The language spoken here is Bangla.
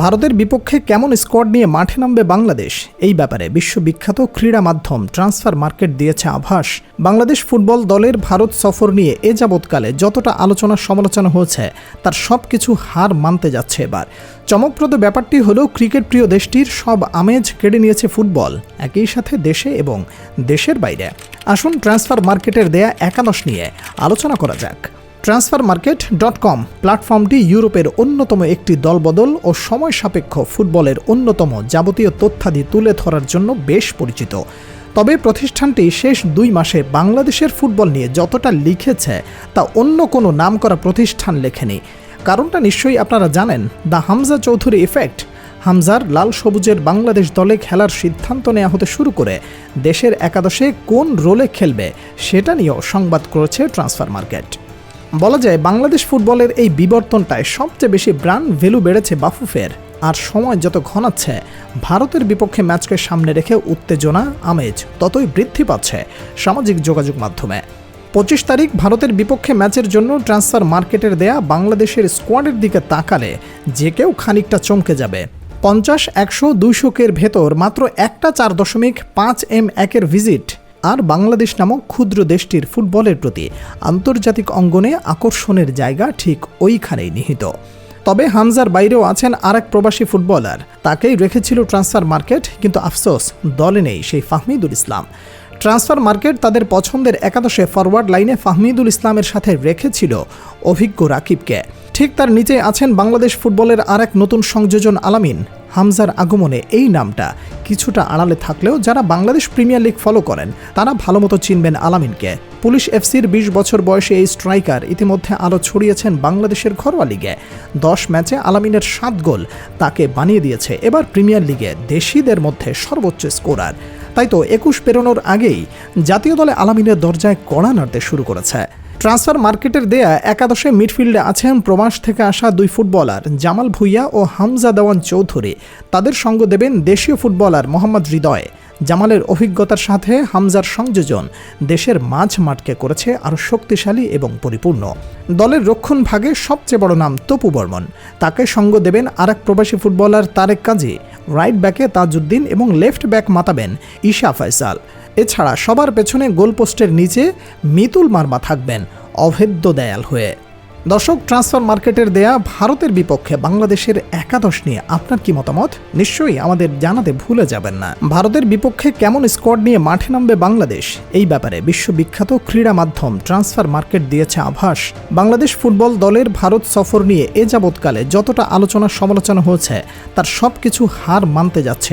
ভারতের বিপক্ষে কেমন স্কোয়াড নিয়ে মাঠে নামবে বাংলাদেশ? এই ব্যাপারে বিশ্ববিখ্যাত ক্রীড়া মাধ্যম ট্রান্সফার মার্কেট দিয়েছে আভাস। বাংলাদেশ ফুটবল দলের ভারত সফর নিয়ে এ যাবৎকালে যতটা আলোচনা সমালোচনা হয়েছে, তার সব কিছু হার মানতে যাচ্ছে এবার। চমকপ্রদ ব্যাপারটি হলো, ক্রিকেট প্রিয় দেশটির সব আমেজ কেড়ে নিয়েছে ফুটবল, একই সাথে দেশে এবং দেশের বাইরে। আসুন ট্রান্সফার মার্কেটের দেয়া একাদশ নিয়ে আলোচনা করা যাক। ট্রান্সফার মার্কেট ডট কম প্ল্যাটফর্মটি ইউরোপের অন্যতম একটি দলবদল ও সময় সাপেক্ষ ফুটবলের অন্যতম যাবতীয় তথ্যাদি তুলে ধরার জন্য বেশ পরিচিত। তবে প্রতিষ্ঠানটি শেষ দুই মাসে বাংলাদেশের ফুটবল নিয়ে যতটা লিখেছে, তা অন্য কোনো নাম করা প্রতিষ্ঠান লেখেনি। কারণটা নিশ্চয়ই আপনারা জানেন, দ্য হামজা চৌধুরী ইফেক্ট। হামজার লাল সবুজের বাংলাদেশ দলে খেলার সিদ্ধান্ত নেওয়া হতে শুরু করে, দেশের একাদশে কোন রোলে খেলবে, সেটা নিয়েও সংবাদ করেছে ট্রান্সফার মার্কেট বলা যায় বাংলাদেশ ফুটবলের এই বিবর্তনটায় সবচেয়ে বেশি ব্র্যান্ড ভ্যালু বেড়েছে বাফুফের। আর সময় যত ঘনাচ্ছে, ভারতের বিপক্ষে ম্যাচকে সামনে রেখে উত্তেজনা, আমেজ ততই বৃদ্ধি পাচ্ছে সামাজিক যোগাযোগ মাধ্যমে। পঁচিশ তারিখ ভারতের বিপক্ষে ম্যাচের জন্য ট্রান্সফার মার্কেটের দেয়া বাংলাদেশের স্কোয়াডের দিকে তাকালে যে কেউ খানিকটা চমকে যাবে। পঞ্চাশ, একশো দুইশোকের ভেতর মাত্র একটা চার দশমিক পাঁচ এম একের ভিজিট। আর বাংলাদেশ নামক ক্ষুদ্র দেশটির ফুটবলের প্রতি আন্তর্জাতিক অঙ্গনে আকর্ষণের জায়গা ঠিক ওইখানেই নিহিত। তবে হামজার বাইরেও আছেন আর এক প্রবাসী ফুটবলার। তাকেই রেখেছিল ট্রান্সফার মার্কেট, কিন্তু আফসোস, দলে নেই সেই ফাহমিদুল ইসলাম। ট্রান্সফার মার্কেট তাদের পছন্দের একাদশে ফরওয়ার্ড লাইনে ফাহমিদুল ইসলামের সাথে রেখেছিল অভিজ্ঞ রাকিবকে। ঠিক তার নিচে আছেন বাংলাদেশ ফুটবলের আর এক নতুন সংযোজন আলামিন হামজার আগমনে এই নামটা কিছুটা আড়ালে থাকলেও যারা বাংলাদেশ প্রিমিয়ার লিগ ফলো করেন, তারা ভালোমতো চিনবেন আলামিনকে। পুলিশ এফসির বিশ বছর বয়সে এই স্ট্রাইকার ইতিমধ্যে আরও ছড়িয়েছেন বাংলাদেশের ঘরোয়া লিগে। দশ ম্যাচে আলামিনের সাত গোল তাকে বানিয়ে দিয়েছে। এবার প্রিমিয়ার লিগে দেশিদের মধ্যে সর্বোচ্চ স্কোরার। তাই তো একুশ পেরোনোর আগেই জাতীয় দলে আলামিনের দরজায় কড়া নাড়তে শুরু করেছে। ট্রান্সফার মার্কেটের দেয়া একাদশে মিডফিল্ডে আছেন প্রবাস থেকে আসা দুই ফুটবলার, জামাল ভুইয়া ও হামজা দেওয়ান চৌধুরী। তাদের সঙ্গ দেবেন দেশীয় ফুটবলার মোহাম্মদ হৃদয়। জামালের অভিজ্ঞতার সাথে হামজার সংযোজন দেশের মাঝ মাঠকে করেছে আরও শক্তিশালী এবং পরিপূর্ণ। দলের রক্ষণ ভাগে সবচেয়ে বড় নাম তপু বর্মন। তাকে সঙ্গ দেবেন আরেক প্রবাসী ফুটবলার তারেক কাজী। রাইট ব্যাকে তাজউদ্দিন এবং লেফট ব্যাক মাতাবেন ঈশা ফয়সাল। এছাড়া সবার পেছনে গোলপোস্টের নিচে মিতুল মার্মা থাকবেন, অভেদ্য দেয়াল হয়ে। দর্শক, ট্রান্সফার মার্কেটের দেয়া ভারতের বিপক্ষে বাংলাদেশের একাদশ নিয়ে আপনার কি মতামত? নিশ্চয়ই আমাদের জানাতে ভুলে যাবেন না। ভারতের বিপক্ষে কেমন স্কোয়াড নিয়ে মাঠে নামবে বাংলাদেশ? এই ব্যাপারে বিশ্ববিখ্যাত ক্রীড়া মাধ্যম ট্রান্সফার মার্কেট দিয়েছে আভাস। বাংলাদেশ ফুটবল দলের ভারত সফর নিয়ে এ যাবৎকালে যতটা আলোচনা সমালোচনা হয়েছে, তার সব কিছু হার মানতে যাচ্ছে